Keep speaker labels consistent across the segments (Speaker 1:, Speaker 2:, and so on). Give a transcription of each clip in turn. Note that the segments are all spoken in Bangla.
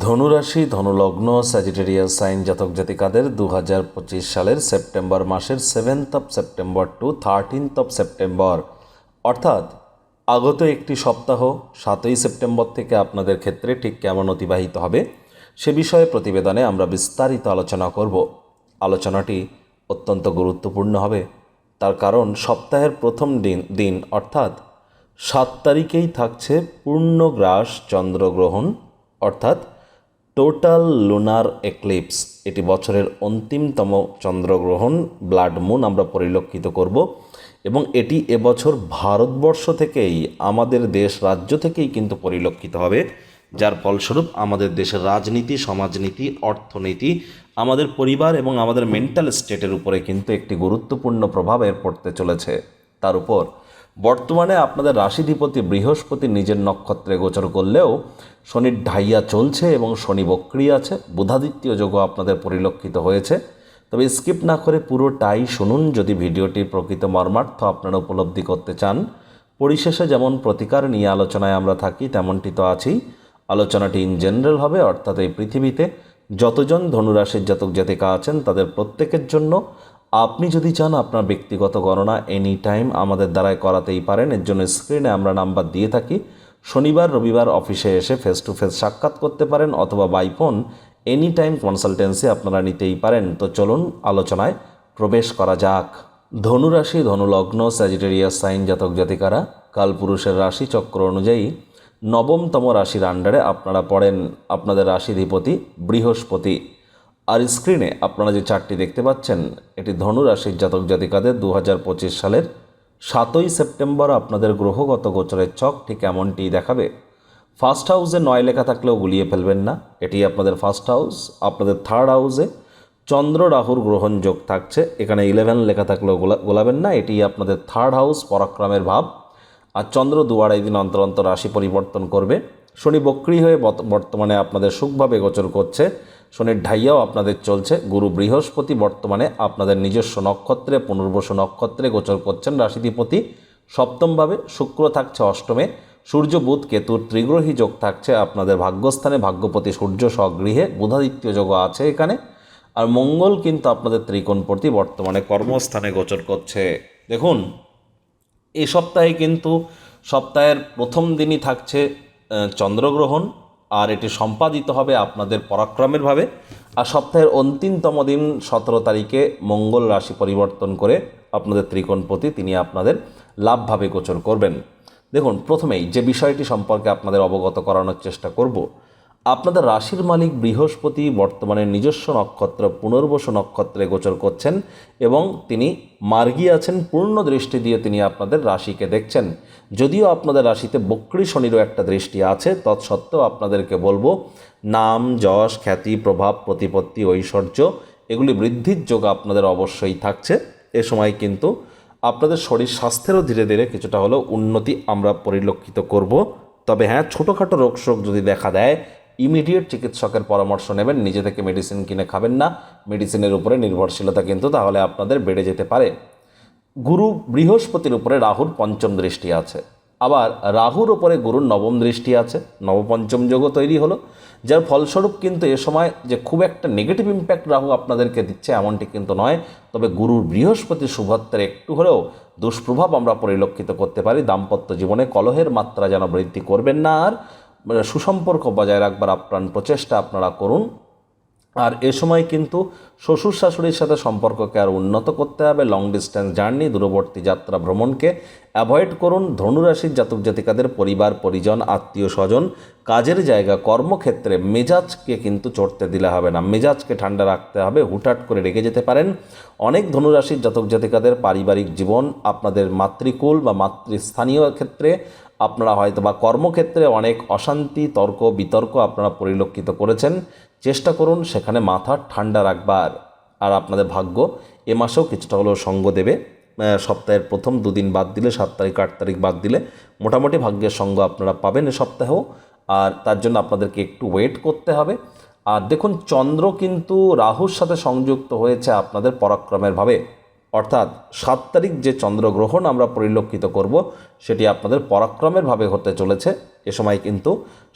Speaker 1: ধনুরাশি, ধনুলগ্ন স্যাজিটেরিয়াল সাইন জাতক জাতিকাদের দু হাজার পঁচিশ সালের সেপ্টেম্বর মাসের seventh of September to thirteenth of September অর্থাৎ আগত একটি সপ্তাহ, সাতই সেপ্টেম্বর থেকে আপনাদের ক্ষেত্রে ঠিক কেমন অতিবাহিত হবে সে বিষয়ে প্রতিবেদনে আমরা বিস্তারিত আলোচনা করব। আলোচনাটি অত্যন্ত গুরুত্বপূর্ণ হবে। তার কারণ সপ্তাহের প্রথম দিন দিন, অর্থাৎ সাত তারিখেই থাকছে পূর্ণগ্রাস চন্দ্রগ্রহণ, অর্থাৎ টোটাল লুনার এক্লিপস এটি বছরের অন্তিমতম চন্দ্রগ্রহণ ব্লাড মুন আমরা পরিলক্ষিত করব। এবং এটি এবছর ভারতবর্ষ থেকেই আমাদের দেশ রাজ্য থেকেই কিন্তু পরিলক্ষিত হবে। যার ফলস্বরূপ আমাদের দেশের রাজনীতি, সমাজনীতি, অর্থনীতি, আমাদের পরিবার এবং আমাদের মেন্টাল স্টেটের উপরে কিন্তু একটি গুরুত্বপূর্ণ প্রভাব এর পড়তে চলেছে। তার উপর বর্তমানে আপনাদের রাশিধিপতি বৃহস্পতি নিজের নক্ষত্রে গোচর করলেও শনির ঢাইয়া চলছে এবং শনি বক্রি আছে, বুধাদিত্য যোগও আপনাদের পরিলক্ষিত হয়েছে। তবে স্কিপ না করে পুরোটাই শুনুন, যদি ভিডিওটির প্রকৃত মর্মার্থ আপনারা উপলব্ধি করতে চান। পরিশেষে যেমন প্রতিকার নিয়ে আলোচনায় আমরা থাকি, তেমনটি তো আছেই। আলোচনাটি ইন জেনারেল হবে, অর্থাৎ এই পৃথিবীতে যতজন ধনুরাশির জাতক জাতিকা আছেন, তাদের প্রত্যেকের জন্য আপনি যদি চান আপনার ব্যক্তিগত গণনা এনি টাইম আমাদের দ্বারাই করাতেই পারেন, এর জন্য স্ক্রিনে আমরা নাম্বার দিয়ে থাকি। শনিবার, রবিবার অফিসে এসে ফেস টু ফেস সাক্ষাৎ করতে পারেন অথবা by phone any time consultancy আপনারা নিতেই পারেন। তো চলুন আলোচনায় প্রবেশ করা যাক। ধনুরাশি, ধনুলগ্ন স্যাজিটেরিয়াস সাইন জাতক জাতিকারা কালপুরুষের রাশি চক্র অনুযায়ী নবমতম রাশির আন্ডারে আপনারা পড়েন। আপনাদের রাশিধিপতি বৃহস্পতি। আর স্ক্রিনে আপনারা যে চারটি দেখতে পাচ্ছেন, এটি ধনু রাশির জাতক জাতিকাদের দু হাজার পঁচিশ সালের সাতই সেপ্টেম্বর আপনাদের গ্রহগত গোচরের ছক ঠিক এমনটি দেখাবে। ফার্স্ট হাউসে নয় লেখা থাকলেও গুলিয়ে ফেলবেন না, এটি আপনাদের ফার্স্ট হাউস, আপনাদের থার্ড হাউসে চন্দ্র রাহুর গ্রহণযোগ থাকছে, এখানে ইলেভেন লেখা থাকলেও গোলা, গোলাবেন না, এটি আপনাদের থার্ড হাউস পরাক্রমের ভাব, আর চন্দ্র দু আড়াই দিন অন্তর অন্তর রাশি পরিবর্তন করবে। শনি বক্রি হয়ে বর্তমানে আপনাদের সুখভাবে গোচর করছে শনির ঢাইয়াও আপনাদের চলছে। গুরু বৃহস্পতি বর্তমানে আপনাদের নিজস্ব নক্ষত্রে, পুনর্বসু নক্ষত্রে গোচর করছেন রাশিধিপতি। সপ্তমভাবে শুক্র থাকছে অষ্টমে। সূর্য, বুধ, কেতুর ত্রিগ্রহী যোগ থাকছে আপনাদের ভাগ্যস্থানে। ভাগ্যপতি সূর্য, স্বগৃহে বুধাদিত্য যোগ আছে এখানে। আর মঙ্গল কিন্তু আপনাদের ত্রিকোণপতি বর্তমানে কর্মস্থানে গোচর করছে। দেখুন এই সপ্তাহে কিন্তু সপ্তাহের প্রথম দিনই থাকছে চন্দ্রগ্রহণ। আর এটি সম্পাদিত হবে আপনাদের পরাক্রমের ভাবে। আর সপ্তাহের অন্তিমতম দিন, সতেরো তারিখে মঙ্গল রাশি পরিবর্তন করে আপনাদের ত্রিকোণপতি, তিনি আপনাদের লাভভাবে গোচর করবেন। দেখুন, প্রথমেই যে বিষয়টি সম্পর্কে আপনাদের অবগত করানোর চেষ্টা করব, আপনাদের রাশির মালিক বৃহস্পতি বর্তমানে নিজস্ব নক্ষত্র, পুনর্বসু নক্ষত্রে গোচর করছেন এবং তিনি মার্গী আছেন, পূর্ণ দৃষ্টি দিয়ে তিনি আপনাদের রাশিকে দেখছেন। যদিও আপনাদের রাশিতে বক্রী শনিরও একটা দৃষ্টি আছে, তৎসত্ত্বেও আপনাদেরকে বলব, নাম, যশ, খ্যাতি, প্রভাব, প্রতিপত্তি, ঐশ্বর্য, এগুলি বৃদ্ধির যোগ আপনাদের অবশ্যই থাকছে। এ সময় কিন্তু আপনাদের শরীর স্বাস্থ্যেরও ধীরে ধীরে কিছুটা হলেও উন্নতি আমরা পরিলক্ষিত করব। তবে হ্যাঁ ছোটোখাটো রোগ শোক যদি দেখা দেয়, ইমিডিয়েট চিকিৎসকের পরামর্শ নেবেন, নিজে থেকে মেডিসিন কিনে খাবেন না, মেডিসিনের উপরে নির্ভরশীলতা কিন্তু তাহলে আপনাদের বেড়ে যেতে পারে। গুরু বৃহস্পতির উপরে রাহুর পঞ্চম দৃষ্টি আছে। আবার রাহুর উপরে গুরুর নবম দৃষ্টি আছে, নবপঞ্চম যোগও তৈরি হলো। যার ফলস্বরূপ কিন্তু এ সময় যে খুব একটা নেগেটিভ ইম্প্যাক্ট রাহু আপনাদেরকে দিচ্ছে এমনটি কিন্তু নয়। তবে গুরুর বৃহস্পতি শুভত্বের একটু হলেও দুষ্প্রভাব আমরা পরিলক্ষিত করতে পারি। দাম্পত্য জীবনে কলহের মাত্রা যেন বৃদ্ধি করবেন না। আর, সুসম্পর্ক বজায় রাখবার আপ্রাণ প্রচেষ্টা আপনারা করুন। আর এ সময় কিন্তু শ্বশুর শাশুড়ির সাথে সম্পর্ককে আর উন্নত করতে হবে লং ডিস্ট্যান্স জার্নি দূরবর্তী যাত্রা ভ্রমণকে অ্যাভয়েড করুন। ধনুরাশির জাতক জাতিকাদের পরিবার, পরিজন, আত্মীয় স্বজন, কাজের জায়গা, কর্মক্ষেত্রে মেজাজকে কিন্তু চড়তে দিলে হবে না। মেজাজকে ঠান্ডা রাখতে হবে, হুটহাট করে রেগে যেতে পারেন। অনেক ধনুরাশির জাতক জাতিকাদের পারিবারিক জীবন আপনাদের মাতৃকুল বা মাতৃস্থানীয় ক্ষেত্রে আপনারা হয়তো বা কর্মক্ষেত্রে অনেক অশান্তি, তর্ক, বিতর্ক আপনারা পরিলক্ষিত করেছেন। চেষ্টা করুন সেখানে মাথা ঠান্ডা রাখবার। আর আপনাদের ভাগ্য এ মাসেও কিছুটা হলেও সঙ্গ দেবে। সপ্তাহের প্রথম দুদিন বাদ দিলে, সাত তারিখ, আট তারিখ বাদ দিলে মোটামুটি ভাগ্যের সঙ্গ আপনারা পাবেন এ সপ্তাহেও। আর তার জন্য আপনাদেরকে একটু ওয়েট করতে হবে। আর দেখুন, চন্দ্র কিন্তু রাহুর সাথে সংযুক্ত হয়েছে আপনাদের পরাক্রমের ভাবে। অর্থাৎ সাত তারিখ যে চন্দ্রগ্রহণ আমরা পরিলক্ষিত করব, সেটি আপনাদের পরাক্রমের ভাবে হতে চলেছে। এ সময় কিন্তু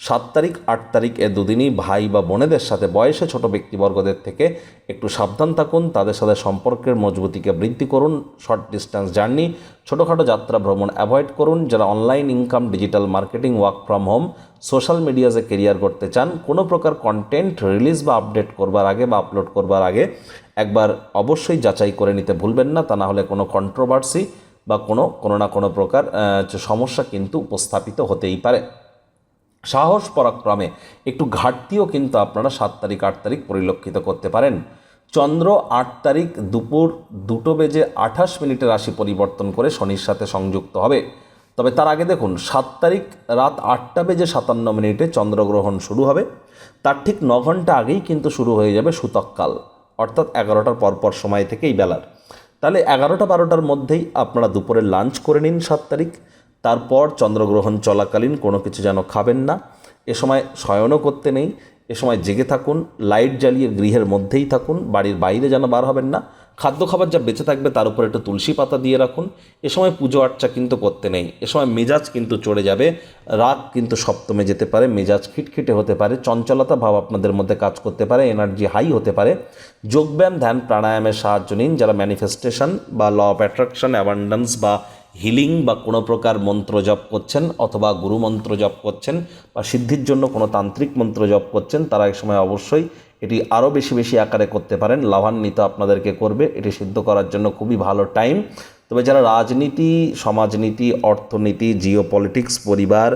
Speaker 1: সাত তারিখ, আট তারিখ এ দুদিনই ভাই বা বোনেদের সাথে বয়সে ছোট ব্যক্তিবর্গদের থেকে একটু সাবধান থাকুন, তাদের সাথে সম্পর্কের মজবুতিকে বৃদ্ধি করুন শর্ট ডিস্টেন্স জার্নি ছোটোখাটো যাত্রা ভ্রমণ অ্যাভয়েড করুন। যারা online income digital marketing work from home social মিডিয়াতে কেরিয়ার করতে চান, কোনো প্রকার কন্টেন্ট রিলিজ বা আপডেট করবার আগে বা আপলোড করবার আগে একবার অবশ্যই যাচাই করে নিতে ভুলবেন না। তা না হলে কোনো কন্ট্রোভার্সি বা কোনো কোনো না কোনো প্রকার সমস্যা কিন্তু উপস্থাপিত হতেই পারে। সাহস পরাক্রমে একটু ঘাটতিও কিন্তু আপনারা সাত তারিখ, আট তারিখ পরিলক্ষিত করতে পারেন। চন্দ্র আট তারিখ দুপুর দুটো বেজে আঠাশ মিনিটে রাশি পরিবর্তন করে শনির সাথে সংযুক্ত হবে। তবে তার আগে দেখুন, সাত তারিখ রাত আটটা বেজে সাতান্ন মিনিটে চন্দ্রগ্রহণ শুরু হবে। তার ঠিক ন ঘণ্টা আগেই কিন্তু শুরু হয়ে যাবে সূতককাল অর্থাৎ এগারোটার পরপর সময় থেকে এই বেলার। তাহলে এগারোটা বারোটার মধ্যেই আপনারা দুপুরে লাঞ্চ করে নিন সাত তারিখ। তারপর চন্দ্রগ্রহণ চলাকালীন কোনো কিছু যেন খাবেন না। এ সময় শয়নও করতে নেই। এ সময় জেগে থাকুন লাইট জ্বালিয়ে গৃহের মধ্যেই থাকুন, বাড়ির বাইরে যেন বার হবেন না। খাদ্য খাবার যা বেঁচে থাকবে তার উপর একটু তুলসী পাতা দিয়ে রাখুন। এ সময় পুজো আর্চা কিন্তু করতে নেই। এ সময় মেজাজ কিন্তু চড়ে যাবে। রাত কিন্তু সপ্তমে যেতে পারে, মেজাজ খিটখিটে হতে পারে, চঞ্চলতা ভাব আপনাদের মধ্যে কাজ করতে পারে, এনার্জি হাই হতে পারে। যোগব্যায়াম, ধ্যান, প্রাণায়ামের সাহায্য নিন। যারা ম্যানিফেস্টেশন বা ল অফ অ্যাট্রাকশন অ্যাবান্ডান্স বা হিলিং বা কোনো প্রকার মন্ত্র জপ করছেন অথবা গুরু মন্ত্র জপ করছেন বা সিদ্ধির জন্য কোনো তান্ত্রিক মন্ত্র জপ করছেন, তারা এক সময় অবশ্যই এটি আরও বেশি বেশি আকারে করতে পারেন। লাভান্বিত আপনাদেরকে করবে। এটি সিদ্ধ করার জন্য খুবই ভালো টাইম। তবে যারা রাজনীতি, সমাজনীতি, অর্থনীতি জিও পলিটিক্স পরিবার,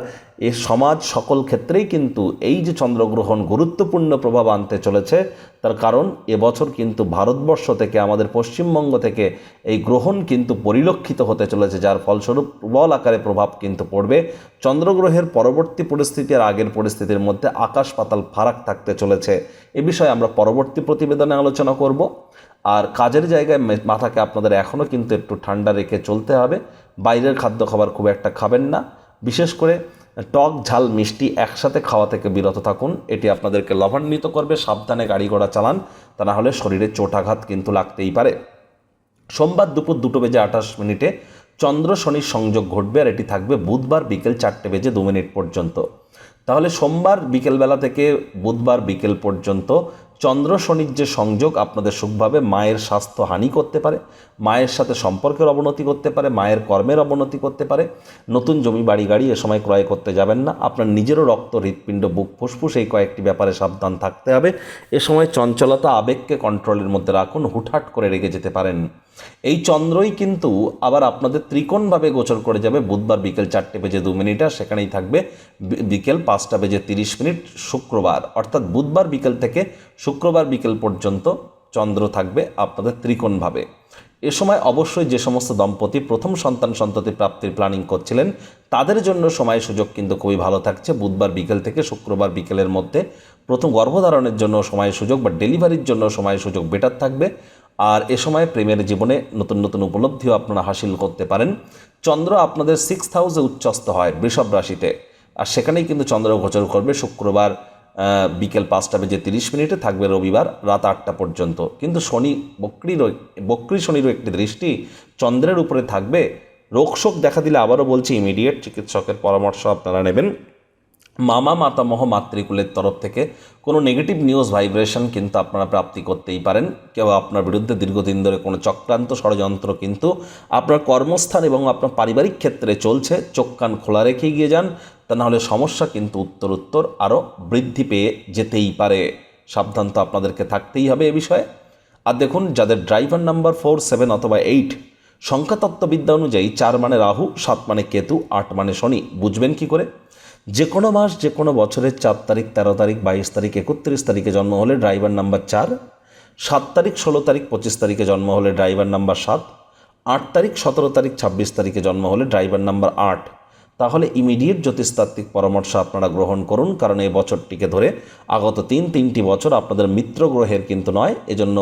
Speaker 1: এ সমাজ সকল ক্ষেত্রেই কিন্তু এই যে চন্দ্রগ্রহণ গুরুত্বপূর্ণ প্রভাব আনতে চলেছে, তার কারণ এবছর কিন্তু ভারতবর্ষ থেকে, আমাদের পশ্চিমবঙ্গ থেকে এই গ্রহণ কিন্তু পরিলক্ষিত হতে চলেছে, যার ফলস্বরূপ প্রবল আকারে প্রভাব কিন্তু পড়বে। চন্দ্রগ্রহের পরবর্তী পরিস্থিতি আর আগের পরিস্থিতির মধ্যে আকাশ পাতাল ফারাক থাকতে চলেছে। এ বিষয়ে আমরা পরবর্তী প্রতিবেদনে আলোচনা করব। আর কাজের জায়গায় মাথাকে আপনাদের এখনও কিন্তু একটু ঠান্ডা রেখে চলতে হবে। বাইরের খাদ্য খাবার খুব একটা খাবেন না। বিশেষ করে টক, ঝাল, মিষ্টি একসাথে খাওয়া থেকে বিরত থাকুন। এটি আপনাদেরকে লাভান্বিত করবে। সাবধানে গাড়ি ঘোড়া চালান। তা না হলে শরীরে চোটাঘাত কিন্তু লাগতেই পারে। সোমবার দুপুর দুটো বেজে আঠাশ মিনিটে চন্দ্র শনির সংযোগ ঘটবে আর এটি থাকবে বুধবার বিকেল চারটে বেজে দু মিনিট পর্যন্ত। তাহলে সোমবার বিকেলবেলা থেকে বুধবার বিকেল পর্যন্ত চন্দ্র শনির যে সংযোগ আপনাদের সুখভাবে মায়ের স্বাস্থ্য হানি করতে পারে, মায়ের সাথে সম্পর্কের অবনতি করতে পারে, মায়ের কর্মের অবনতি করতে পারে, নতুন জমি, বাড়ি, গাড়ি এ সময় ক্রয় করতে যাবেন না, আপনার নিজেরও রক্ত, হৃৎপিণ্ড, বুক ফুসফুস এই কয়েকটি ব্যাপারে সাবধান থাকতে হবে। এ সময় চঞ্চলতা, আবেগকে কন্ট্রোলের মধ্যে রাখুন, হুটহাট করে রেগে যেতে পারেন। এই চন্দ্রই কিন্তু আবার আপনাদের ত্রিকোণভাবে গোচর করে যাবে। বুধবার বিকেল চারটে বেজে দু মিনিট, আর সেখানেই থাকবে বিকেল পাঁচটা বেজে তিরিশ মিনিট, শুক্রবার। অর্থাৎ বুধবার বিকেল থেকে শুক্রবার বিকেল পর্যন্ত চন্দ্র থাকবে আপনাদের ত্রিকোণভাবে। এ সময় অবশ্যই যে সমস্ত দম্পতি প্রথম সন্তান সন্ততি প্রাপ্তির প্ল্যানিং করছিলেন, তাদের জন্য সময় সুযোগ কিন্তু খুবই ভালো থাকছে। বুধবার বিকেল থেকে শুক্রবার বিকেলের মধ্যে প্রথম গর্ভধারণের জন্য সময় সুযোগ বা ডেলিভারির জন্য সময় সুযোগ বেটার থাকবে। আর এ সময় প্রেমের জীবনে নতুন নতুন উপলব্ধিও আপনারা হাসিল করতে পারেন। চন্দ্র আপনাদের সিক্স হাউসে উচ্চস্ত হয় বৃষভ রাশিতে। আর সেখানেই কিন্তু চন্দ্র গোচর করবে শুক্রবার বিকেল পাঁচটা বেজে তিরিশ মিনিটে থাকবে রবিবার রাত আটটা পর্যন্ত। কিন্তু শনি বক্রিরও বক্রি শনিরও একটি দৃষ্টি চন্দ্রের উপরে থাকবে। রোগশোক দেখা দিলে আবারও বলছি ইমিডিয়েট চিকিৎসকের পরামর্শ আপনারা নেবেন। মামা মাতামহ মাতৃকুলের তরফ থেকে কোনো নেগেটিভ নিউজ ভাইব্রেশন কিন্তু আপনারা প্রাপ্তি করতেই পারেন। কেউ আপনার বিরুদ্ধে দীর্ঘদিন ধরে কোনো চক্রান্ত ষড়যন্ত্র কিন্তু আপনার কর্মস্থান এবং আপনার পারিবারিক ক্ষেত্রে চলছে। চোখ কান খোলা রেখে গিয়ে যান। তা নাহলে সমস্যা কিন্তু উত্তর উত্তর আরও বৃদ্ধি পেয়ে যেতেই পারে। সাবধান তো আপনাদেরকে থাকতেই হবে এ বিষয়ে। আর দেখুন, যাদের ড্রাইভার নাম্বার ফোর সেভেন অথবা এইট সংখ্যাতত্ত্ববিদ্যা অনুযায়ী চার মানে রাহু, সাত মানে কেতু, আট মানে শনি, বুঝবেন কি করে? যে কোনো মাস, যে কোনো বছরের চার তারিখ, তেরো তারিখ, বাইশ তারিখ, একত্রিশ তারিখে জন্ম হলে ড্রাইভার নাম্বার চার, সাত তারিখ, ষোলো তারিখ, পঁচিশ তারিখে জন্ম হলে ড্রাইভার নাম্বার সাত, আট তারিখ, সতেরো তারিখ, ছাব্বিশ তারিখে জন্ম হলে ড্রাইভার নাম্বার আট। তাহলে ইমিডিয়েট জ্যোতিষতাত্ত্বিক পরামর্শ আপনারা গ্রহণ করুন, কারণ এই বছরটিকে ধরে আগত তিন, তিনটি বছর আপনাদের মিত্র গ্রহের কিন্তু নয়। এজন্য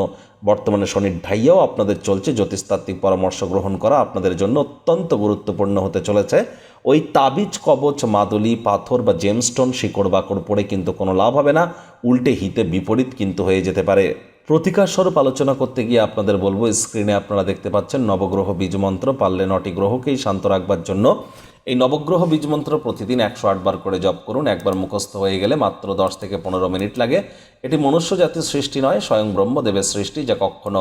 Speaker 1: বর্তমানে শনির ঢাইয়াও আপনাদের চলছে জ্যোতিষতাত্ত্বিক পরামর্শ গ্রহণ করা। আপনাদের জন্য অত্যন্ত গুরুত্বপূর্ণ হতে চলেছে। ওই তাবিজ, কবচ, মাদুলি, পাথর বা জেমস্টোন শিকড় বাকড় পড়ে কিন্তু কোনো লাভ হবে না। উল্টে হিতে বিপরীত কিন্তু হয়ে যেতে পারে। প্রতিকার স্বরূপ আলোচনা করতে গিয়ে আপনাদের বলব স্ক্রিনে আপনারা দেখতে পাচ্ছেন নবগ্রহ বীজ মন্ত্র, পারলে নটি গ্রহকেই শান্ত রাখবার জন্য। এই নবগ্রহ বীজ মন্ত্র প্রতিদিন একশো আটবার করে জপ করুন, একবার মুখস্থ হয়ে গেলে মাত্র দশ থেকে পনেরো মিনিট লাগে। এটি মনুষ্য জাতির সৃষ্টি নয়, স্বয়ং ব্রহ্মদেবের সৃষ্টি, যা কখনো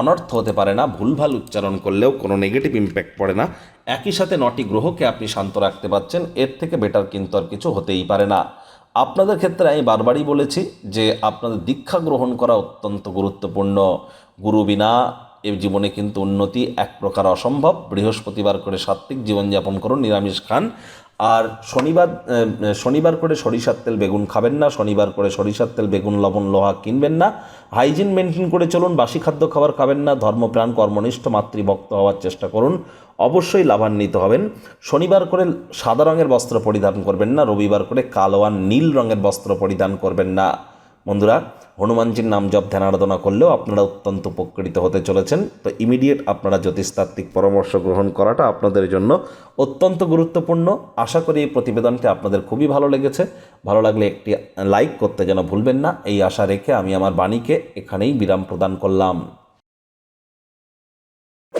Speaker 1: অনর্থ হতে পারে না। ভুলভাল উচ্চারণ করলেও কোনো নেগেটিভ ইম্প্যাক্ট পড়ে না। একই সাথে নটি গ্রহকে আপনি শান্ত রাখতে পারছেন, এর থেকে বেটার কিন্তু আর কিছু হতেই পারে না। আপনাদের ক্ষেত্রে আমি বারবারই বলেছি যে আপনাদের দীক্ষা গ্রহণ করা অত্যন্ত গুরুত্বপূর্ণ। গুরু বিনা এ জীবনে কিন্তু উন্নতি এক প্রকার অসম্ভব। বৃহস্পতিবার করে সাত্ত্বিক জীবনযাপন করুন, নিরামিষ খান। আর শনিবার শনিবার করে সরিষার তেল বেগুন খাবেন না, শনিবার করে সরিষার তেল বেগুন, লবণ, লোহা কিনবেন না। হাইজিন মেনটেন করে চলুন, বাসি খাদ্য খাবার খাবেন না, ধর্মপ্রাণ, কর্মনিষ্ঠ, মাতৃভক্ত হওয়ার চেষ্টা করুন, অবশ্যই লাভান্বিত হবেন। শনিবার করে সাদা রঙের বস্ত্র পরিধান করবেন না, রবিবার করে কালো আর নীল রঙের বস্ত্র পরিধান করবেন না। বন্ধুরা হনুমানজির নাম জপ, ধ্যান, আরাধনা করলেও আপনারা অত্যন্ত উপকৃত হতে চলেছেন। তো ইমিডিয়েট আপনারা জ্যোতিষতাত্ত্বিক পরামর্শ গ্রহণ করাটা আপনাদের জন্য অত্যন্ত গুরুত্বপূর্ণ। আশা করি এই প্রতিবেদনটি আপনাদের খুবই ভালো লেগেছে। ভালো লাগলে একটি লাইক করতে যেন ভুলবেন না। এই আশা রেখে আমি আমার বাণীকে এখানেই বিরাম প্রদান করলাম।